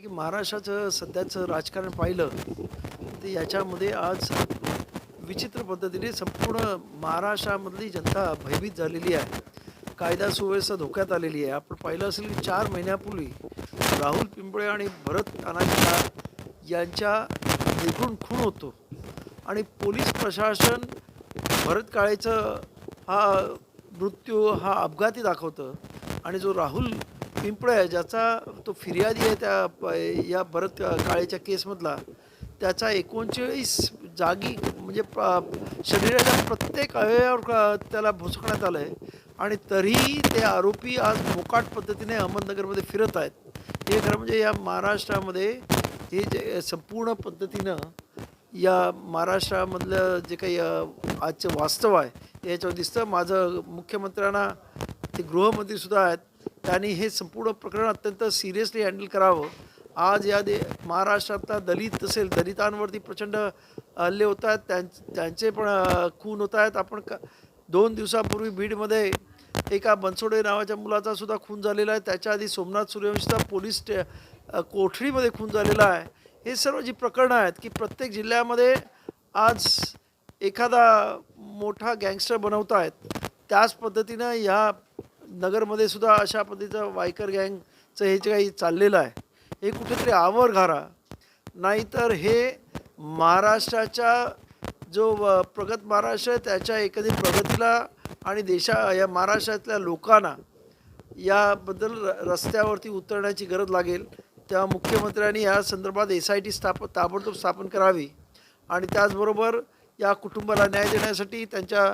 की महाराष्ट्राचं सध्याचं राजकारण पाहिलं तर याच्यामध्ये आज विचित्र पद्धतीने संपूर्ण महाराष्ट्रामधली जनता भयभीत झालेली आहे. कायदा सुव्यवस्था धोक्यात आलेली आहे. आपण पाहिलं असेल की चार महिन्यापूर्वी राहुल पिंपळे आणि भरत तानाजी यांच्या देखून खून होतो. आणि पोलीस प्रशासन भरत काळेचं हा मृत्यू हा अपघाती दाखवतं. आणि जो राहुल पिंपळे आहे ज्याचा तो फिर्यादी आहे त्या प- या भरत काळेच्या केसमधला त्याचा एकोणचाळीस जागी म्हणजे प- शरीराच्या प्रत्येक अवयवावर त्याला भुसकण्यात आलं आहे आणि तरीही ते आरोपी आज मोकाट पद्धतीने अहमदनगरमध्ये फिरत आहेत. हे खरं म्हणजे या महाराष्ट्रामध्ये हे जे संपूर्ण पद्धतीनं या महाराष्ट्रामधलं जे काही आजचं वास्तव आहे ते याच्यावर दिसतं. माझं मुख्यमंत्र्यांना ते गृहमंत्रीसुद्धा आहेत. त्यांनी हे संपूर्ण प्रकरण अत्यंत सिरियसली हँडल करावं. आज या दे महाराष्ट्रातला दलित असेल दलितांवरती प्रचंड हल्ले होत आहेत त्यां त्यांचे पण खून होत आहेत. आपण का दोन दिवसापूर्वी बीडमध्ये एका बनसोडे नावाच्या मुलाचा सुद्धा खून झालेला आहे. त्याच्या आधी सोमनाथ सूर्यवंशीचा पोलीस कोठडीमध्ये खून झालेला आहे. हे सर्व जी प्रकरणं आहेत की प्रत्येक जिल्ह्यामध्ये आज एखादा मोठा गँगस्टर बनवत आहेत त्याच पद्धतीनं ह्या नगरमध्ये सुद्धा अशा पद्धतीचं वायकर गँगचं हे जे काही चाललेलं आहे हे कुठेतरी आवर घारा. नाहीतर हे महाराष्ट्राच्या जो प्रगत महाराष्ट्र आहे त्याच्या एखादी प्रगतीला आणि देशा या महाराष्ट्रातल्या लोकांना याबद्दल र रस्त्यावरती उतरण्याची गरज लागेल. तेव्हा मुख्यमंत्र्यांनी या संदर्भात एस आय टी स्थाप ताबडतोब स्थापन करावी. आणि त्याचबरोबर या कुटुंबाला न्याय देण्यासाठी त्यांच्या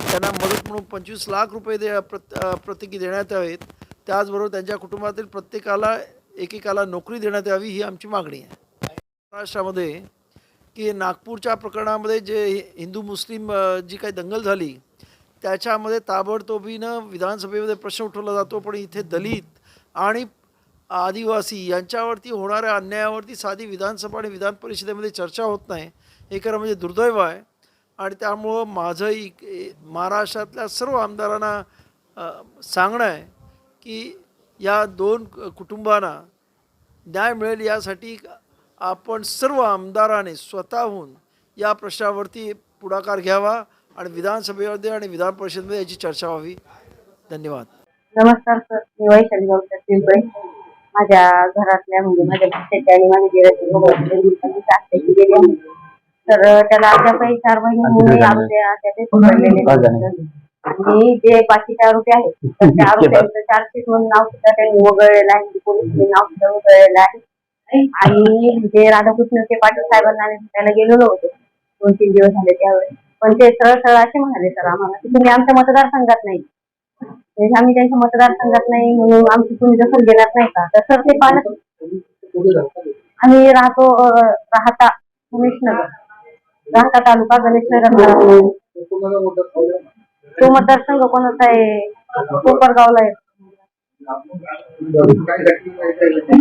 त्यांना मदत म्हणून पंचवीस लाख रुपये दे प्रत प्रत्येकी देण्यात यावेत. त्याचबरोबर त्यांच्या कुटुंबातील प्रत्येकाला एकेकाला नोकरी देण्यात यावी ही आमची मागणी आहे. महाराष्ट्रामध्ये की नागपूरच्या प्रकरणामध्ये जे हिंदू मुस्लिम जी काही दंगल झाली त्याच्यामध्ये ताबडतोबीनं विधानसभेमध्ये प्रश्न उठवला जातो पण इथे दलित आणि आदिवासी यांच्यावरती होणाऱ्या अन्यायावरती साधी विधानसभा आणि विधान परिषदेमध्ये चर्चा होत नाही. हे खरं म्हणजे दुर्दैव आहे. आणि त्यामुळं माझं इक महाराष्ट्रातल्या सर्व आमदारांना सांगणं आहे की या दोन कुटुंबांना न्याय मिळेल यासाठी आपण सर्व आमदाराने स्वतःहून या प्रश्नावरती पुढाकार घ्यावा आणि विधानसभेमध्ये आणि विधान परिषदेमध्ये याची चर्चा व्हावी. धन्यवाद. नमस्कार सर. मी वैशाली गावकर पिंपळे. माझ्या घरातल्या म्हणजे माझ्या आणि माझ्या गेल्या तर त्याला अद्यापही चार महिने आरोग्य त्याचे पकडलेले. आणि जे बाकीचे आरोपी आहेत तर त्या आरोपींचं चार्जशीट म्हणून नाव सुद्धा त्यांनी वगळलेलं आहे. म्हणजे पोलिसांनी नाव सुद्धा वगळलेलं आहे. आणि जे राधाकृष्ण ते पाटील साहेबांना भेटायला गेलेलो होतो. दोन तीन दिवस झाले त्यावेळेस. पण ते सरळ सरळ असे म्हणाले सर आम्हाला की तुम्ही आमच्या मतदारसंघात नाही. म्हणजे आम्ही त्यांच्या मतदारसंघात नाही म्हणून आमची तुम्ही दखल घेणार नाही का? तर सर ते पालक आम्ही राहतो राहता उमेश नगर. राहता तालुका गणेश नगर तो मतदारसंघ कोणाचा आहे? कोपरगावला आहे.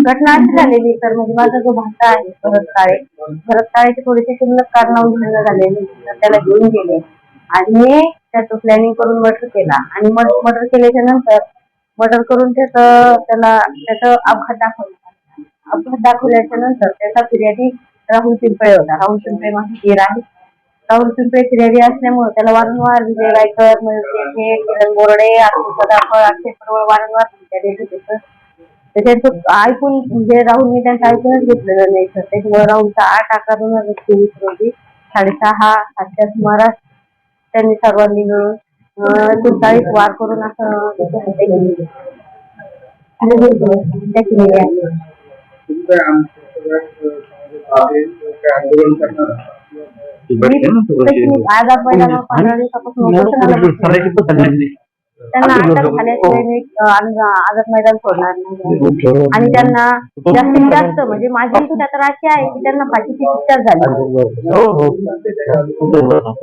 घटना अशी झालेली सर. म्हणजे माझा जो भाषा आहे भरत काळे. भरत काळेचे थोडेसे क्षुल्लक कारणावरून भांडणं झालेली तर त्याला घेऊन गेले. आणि त्याचं प्लॅनिंग करून मर्डर केला. आणि मर्डर केल्याच्यानंतर मर्डर करून त्याचं त्याला त्याचं अपघात दाखवला. अपघात दाखवल्याच्या नंतर त्याचा फिर्यादी राहुल पिंपळे होता. राहुल पिंपळे माझा धीर आहे. राहुल पिंपळे श्रेरी असल्यामुळे त्याला वारंवार विजय गायकर मयूर किरण बोर्डे अक्षय सदाफळ वारंवार धमक्या देत होते सर तर ऐकून म्हणजे राहुलने त्यांचं ऐकूनच घेतलेलं नाही सर त्याच्यामुळे राहुलचा आठ आकारून दोन हजार साडेसहा सातच्या सुमारास त्यांनी सर्वांनी मिळून अं, वार करून असं त्याची आहे आज आपण पंधरा दिवसापासून उपोषणाला बसले. त्यांना अटक झाल्याशिवाय मी अं, आम्ही आझाद मैदान सोडणार नाही. आणि त्यांना जास्तीत जास्त म्हणजे माझी इच्छा तर अशी आहे की त्यांना फाशीची शिक्षा झाली.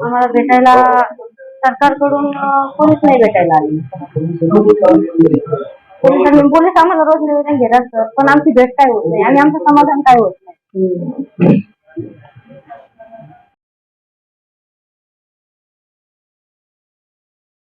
आम्हाला भेटायला सरकारकडून अं, कोणीच नाही भेटायला आले. पोलिसांनी पोलीस आम्हाला रोज निवेदन घेतात सर. पण आमची भेट काय होत नाही? आणि आमचं समाधान काय होत Mm-hmm.